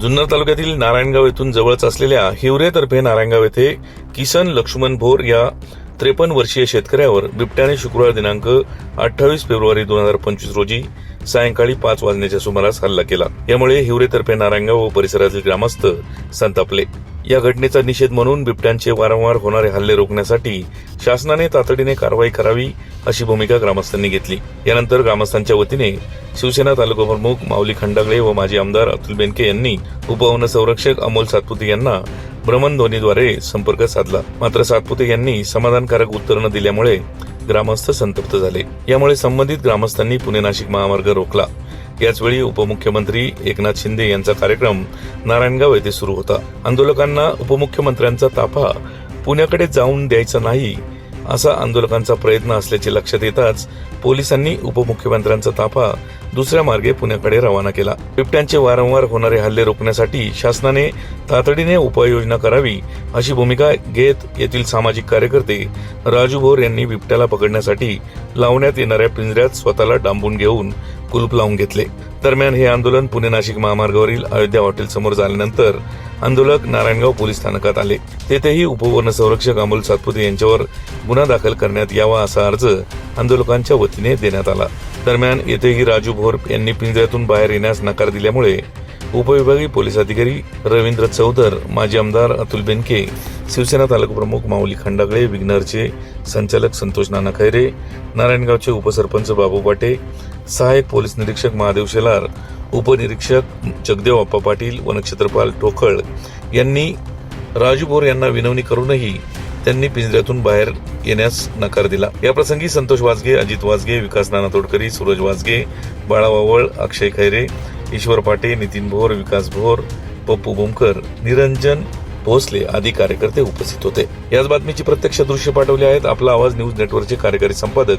जुन्नर तालुक्यातील नारायणगाव येथून जवळच असलेल्या हिवरेतर्फे नारायणगाव येथे किसन लक्ष्मण भोर या त्रेपन्न वर्षीय शेतकऱ्यावर बिबट्याने शुक्रवार दिनांक अठ्ठावीस फेब्रुवारी दोन हजार पंचवीस रोजी सायंकाळी पाच वाजण्याच्या सुमारास हल्ला केला. यामुळे हिवरेतर्फे नारायणगाव व परिसरातील ग्रामस्थ संतापले. या घटनेचा निषेध म्हणून बिबट्यांचे वारंवार होणारे हल्ले रोखण्यासाठी शासनाने तातडीने कारवाई करावी अशी भूमिका ग्रामस्थांनी घेतली. यानंतर ग्रामस्थांच्या वतीने शिवसेना तालुका प्रमुख माऊली खंडागळे व माजी आमदार अतुल बेनके यांनी उपवन संरक्षक अमोल सातपुते यांना भ्रमणध्वनीद्वारे संपर्क साधला. मात्र सातपुते यांनी समाधानकारक उत्तर न दिल्यामुळे ग्रामस्थ संतप्त झाले. यामुळे संबंधित ग्रामस्थांनी पुणे नाशिक महामार्ग रोखला. याचवेळी उपमुख्यमंत्री एकनाथ शिंदे यांचा कार्यक्रम नारायणगाव येथे सुरू होता. आंदोलकांना उपमुख्यमंत्र्यांचा ताफा पुण्याकडे जाऊन द्यायचा नाही असा आंदोलकांचा प्रयत्न असल्याचे लक्षात येताच पोलिसांनी उपमुख्यमंत्र्यांचा ताफा दुसऱ्या मार्गे पुण्याकडे रवाना केला. बिबट्यांचे वारंवार होणारे हल्ले रोखण्यासाठी शासनाने तातडीने उपाययोजना करावी अशी भूमिका घेत येथील सामाजिक कार्यकर्ते राजू भोर यांनी बिबट्याला पकडण्यासाठी लावण्यात येणाऱ्या पिंजऱ्यात स्वतःला डांबून घेऊन कुलूप लावून घेतले. दरम्यान हे आंदोलन पुणे नाशिक महामार्गावरील अयोध्या हॉटेल समोर झाल्यानंतर आंदोलक नारायणगाव पोलीस स्थानकात आले. तेथेही उपवन संरक्षक अमोल सातपुते यांच्यावर गुन्हा दाखल करण्यात यावा असा अर्ज आंदोलकांच्या वतीने देण्यात आला. दरम्यान येथेही राजू भोर यांनी पिंजऱ्यातून बाहेर येण्यास नकार दिल्यामुळे उपविभागीय पोलीस अधिकारी रवींद्र चौधर माजी आमदार अतुल बेनके शिवसेना तालुका प्रमुख माऊली खंडागळे विघ्नरचे संचालक संतोष नाना खैरे नारायणगावचे उपसरपंच बाबू पाटे सहाय्यक पोलीस निरीक्षक महादेव शेलार उपनिरीक्षक जगदेव अप्पा पाटील व नक्षत्रपाल यांनी राजू भोर यांना विनवणी करूनही त्यांनी पिंजऱ्यातून बाहेर येण्यास नकार दिला. याप्रसंगी संतोष वाजगे अजित वाजगे विकास नाना तोडकरी सूरज वाजगे बाळा वावळ अक्षय खैरे ईश्वर पाटे नितीन भोर विकास भोर पप्पू बोमकर निरंजन भोसले आदी कार्यकर्ते उपस्थित होते. याच बातमीची प्रत्यक्ष दृश्य पाठवले आहेत आपला आवाज न्यूज नेटवर्कचे कार्यकारी संपादक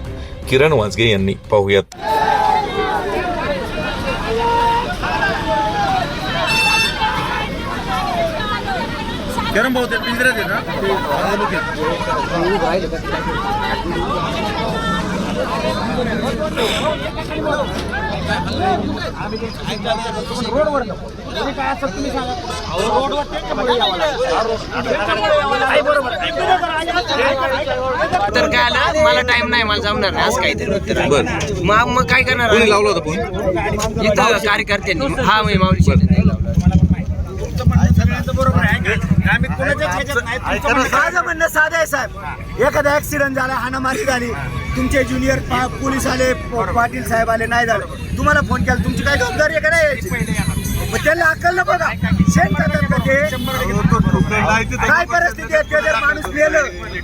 किरण वाजगे यांनी. पाहुयात. गरम भाऊ ते पिंजऱ्यात आहे ना तालुक्यात. तर काय आलं? मला टाइम नाही मला जमणार नाही. असं काहीतरी उत्तर आलं. मग मग काय करणार कोणी लावला होता फोन इथं कार्यकर्त्यांनी. हा मी माऊली शेट्टी माझं म्हणणं साधं आहे साहेब. एखादा ऍक्सिडेंट झाला हाणामारी झाली तुमचे ज्युनियर पोलीस आले पाटील साहेब आले नाही झालं. तुम्हाला फोन केला तुमची काय जबाबदारी आहे का नाही त्यांना अक्कल ना बघा शेण करतात का ते? काय परिस्थिती आहे? ते जर माणूस मेलं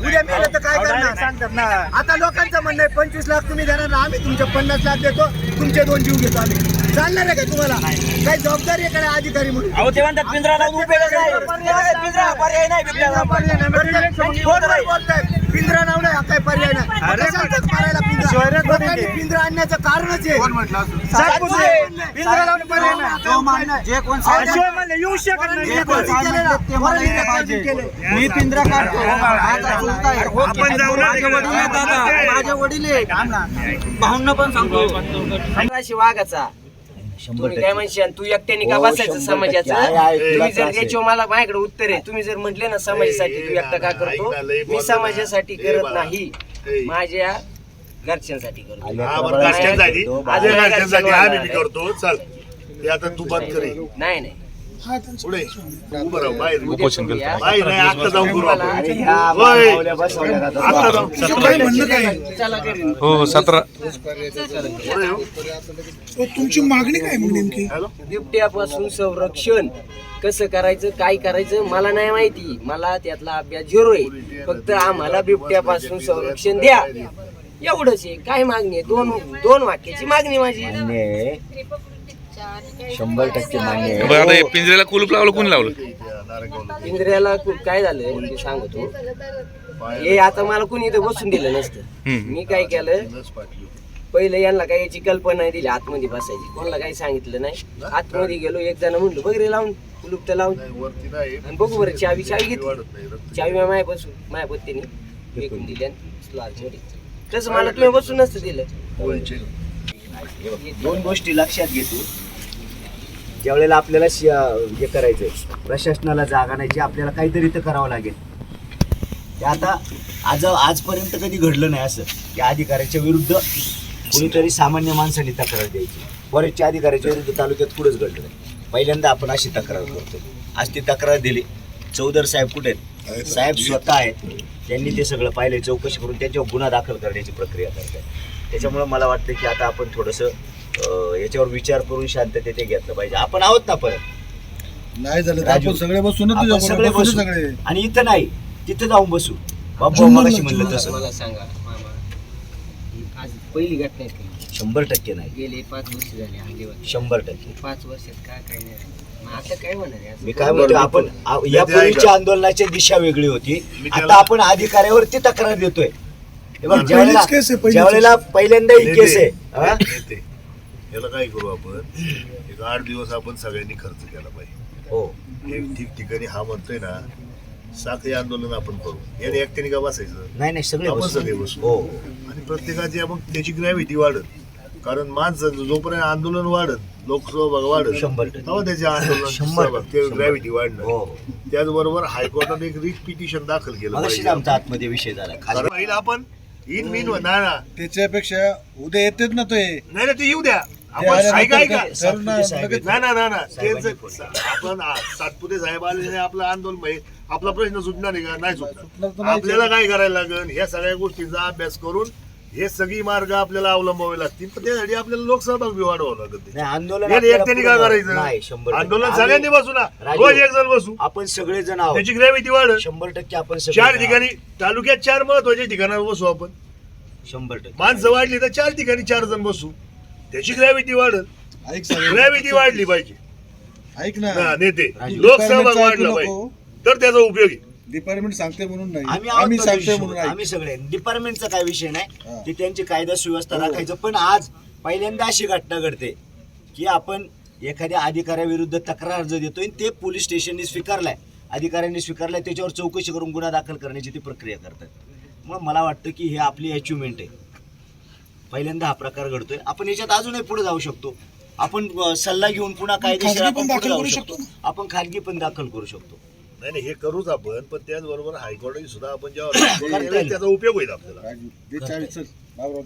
उद्या मेलं तर काय करणार? आता लोकांचं म्हणणं आहे पंचवीस लाख तुम्ही देणार ना आम्ही तुमचे पन्नास लाख देतो तुमचे दोन जीव घेतो आम्ही. चालणार आहे का तुम्हाला? काही जबाबदारी आहे का अधिकारी म्हणून? अहो ते म्हणतात पिंजरा लावून उपयोगच नाही. पिंजरा पर्याय नाही. पर्याय बोलतायत. पिंजरा नाव नाही हा काय पर्याय नाही. मारायला पिंजरा? लोकांनी पिंजरा आणण्याचं कारणच आहे? सातपुते. पिंजरा लावून पर्याय नाही. जे कोण येऊ शकत नाही. मी पिंजरा काढतो. माझा चुलता आहे. माझे वडील आहेत दादा माझे वडील आहेत. भाऊंना पण सांगतो. अशी तुम्ही काय म्हणशान तू एकट्याने का बसायचं समाजाचं? तुम्ही जर याच्यावर मला माझ्याकडे उत्तर आहे तुम्ही जर म्हटले ना समाजासाठी तू एकटा का करतो? मी समाजासाठी करत नाही. माझ्या घरच्यांसाठी करतो. हा बरं घरच्यांसाठी? बी करतो. चल. ते आता तू बंद करे नाही नाही. पुढे. उभं राहू बाहेर उपोषण केलं बाहेर नाही आता जाऊन करू आपण. तुम्हाला- होय आता जाऊ काय म्हणणं काय? आहे? चला. घरी. हो सतरा. पुढे येऊ. हो, तुमची मागणी काय मग नेमकी? बिबट्यापासून संरक्षण. कसं करायचं काय करायचं मला नाही माहिती. मला त्यातला अभ्यास झिरो आहे. फक्त आम्हाला बिबट्यापासून संरक्षण द्या. एवढंच आहे. काय मागणी आहे? दोन दोन वाक्याची मागणी माझी. शंभर टक्के मान्य आहे. बरं आता हे पिंजऱ्याला कुलूप लावलं कोणी लावलं? इंद्रियाला खूप काय झालं ते सांगतो. हे आता मला कुणी इथं बसून दिलं नसतं. हम्म. मी काय केलं? पहिलं यांना काही याची कल्पना नाही दिली आतमध्ये बसायची. कोणाला काही सांगितलं नाही. आतमध्ये गेलो एक जण म्हणलो बघ रे लावून कुलूप तर लावून. वरती नाही आणि बघू बरं चावी चावी घेतली. वाढत नाही रक्त चावी माया बसून माझ्या पत्नीने विकून दिली आणि तसं मला तुम्ही बसून नसतं दिलं. दोन गोष्टी लक्षात घेतो. ज्यावेळेला आपल्याला शि- हे करायचंय प्रशासनाला जागा नाही आपल्याला काहीतरी तर करावं लागेल. ते आता आज आजपर्यंत कधी घडलं नाही असं. या अधिकाऱ्याच्या विरुद्ध कुणीतरी सामान्य माणसाने तक्रार द्यायची. बरेचशा अधिकाऱ्याच्या विरुद्ध तालुक्यात कुठंच घडलं नाही. पहिल्यांदा आपण अशी तक्रार करतो आज ती तक्रार दिली. चौधर साहेब कुठे आहेत? साहेब स्वतः आहेत. त्यांनी ते सगळं पाहिलं चौकशी करून त्यांच्यावर गुन्हा दाखल करण्याची प्रक्रिया करतात त्याच्यामुळं मला वाटतं की आता आपण थोडंसं याच्यावर विचार करून शांततेत ते घेतलं पाहिजे. आपण आहोत ना परत. नाही झालं राजू, आपण सगळे बसू ना आपण तुझ्या सगळे बसू सगळे. आणि इथं नाही तिथं जाऊन बसू. बाबा मगाशी म्हणलं तसं. मला सांगा. ही आज पहिली घटना? शंभर टक्के नाही. गेले पाच वर्ष झाले हल्लीवर शंभर टक्के. पाच वर्षात काय काय नाही. आता काय? मी काय म्हणतो आपण आ- या पूर्वीच्या आंदोलनाची दिशा वेगळी होती. आता आपण अधिकाऱ्यावरती तक्रार देतोय. हे ज्यावेळेला पहिल्यांदा ही केस आहे हा? याला काय करू आपण? एक आठ दिवस आपण सगळ्यांनी खर्च केला पाहिजे. हो. एक ठिकठिकाणी हा म्हणतोय ना साखळी आंदोलन आपण करू. याने एकट्याने का बसायचं? नाही नाही सगळे आपण बसू. सगळे बसू. हो. आणि प्रत्येकाची मग त्याची ग्रॅव्हिटी वाढत कारण माणसं जोपर्यंत आंदोलन वाढत लोकसहभाग वाढत शंभर टक्के. तेव्हा त्याच्या आंदोलन शंभर टक्के, शंभर ग्रॅव्हिटी हो वाढणार. हो. त्याचबरोबर हायकोर्टात एक रिट पिटिशन दाखल केलं मगाशीच पाहिजे. आमचा आतमध्ये विषय झाला. कारण खाली पहिलं आपण इन मिन ना ना त्याच्यापेक्षा उद्या येतेच ना ते. नाही ना ते येऊ द्या. आपण ना, नाही ना ना ना तेच आपण सातपुते साहेब आले नाही आपलं आंदोलन भाई आपला प्रश्न सुटणार आहे का? नाही सुटणार. नाही. आपल्याला काय करायला लागेल. ह्या सगळ्या गोष्टींचा अभ्यास करून हे सगळी मार्ग आपल्याला अवलंबावे लागतील. पण त्यासाठी आपल्याला लोकसहभाग बी वाढवावं लागत नाही आंदोलन एकट्याने काय नाही करायचं. आंदोलन सगळ्यांनी बसू ना. राजू, एक जण बसू. आपण सगळे जण त्याची ग्रॅव्हिटी वाढत शंभर टक्के आपण चार ठिकाणी तालुक्यात चार महत्त्वाच्या ठिकाणावर बसू आपण. शंभर टक्के. माणसं वाढली तर चार ठिकाणी चार जण बसू. त्याची ग्रॅव्हिटी ऐक सगळे. ग्रॅव्हिटी वाढली पाहिजे. ऐक ना. हा, नेते. लोकसहभाग डिपार्टमेंटचं वाढला ऐकू पाहिजे. तर त्याचा उपयोग आहे. डिपार्टमेंट सांगते म्हणून नाही. आम्ही आम्ही ना म्हणून ऐक. आम्ही सगळे. डिपार्टमेंटचा काय विषय नाही. हा. ते त्यांची कायदा सुव्यवस्था राखायचं. पण आज पहिल्यांदा अशी घटना घडते की आपण एखाद्या अधिकाऱ्याविरुद्ध तक्रार अर्ज देतोय आणि ते पोलीस स्टेशनने स्वीकारलाय. अधिकाऱ्यांनी स्वीकारलाय त्याच्यावर चौकशी करून गुन्हा दाखल करण्याची ती प्रक्रिया करतात. मग मला वाटतं की हे आपली अचिव्हमेंट आहे. पहिल्यांदा हा प्रकार घडतोय. आपण याच्यात अजूनही पुढे जाऊ शकतो. आपण अ, सल्ला घेऊन पुन्हा कायदेशीर खाजगी पण आपण पुढे दाखल जाऊ करू शकतो. आपण खाजगी पण दाखल करू शकतो. नाही नाही हे करूच आपण पण त्याचबरोबर हायकोर्टाने सुद्धा आपण जेव्हा. त्याचा उपयोग होईल आपल्याला. राजू बाबराव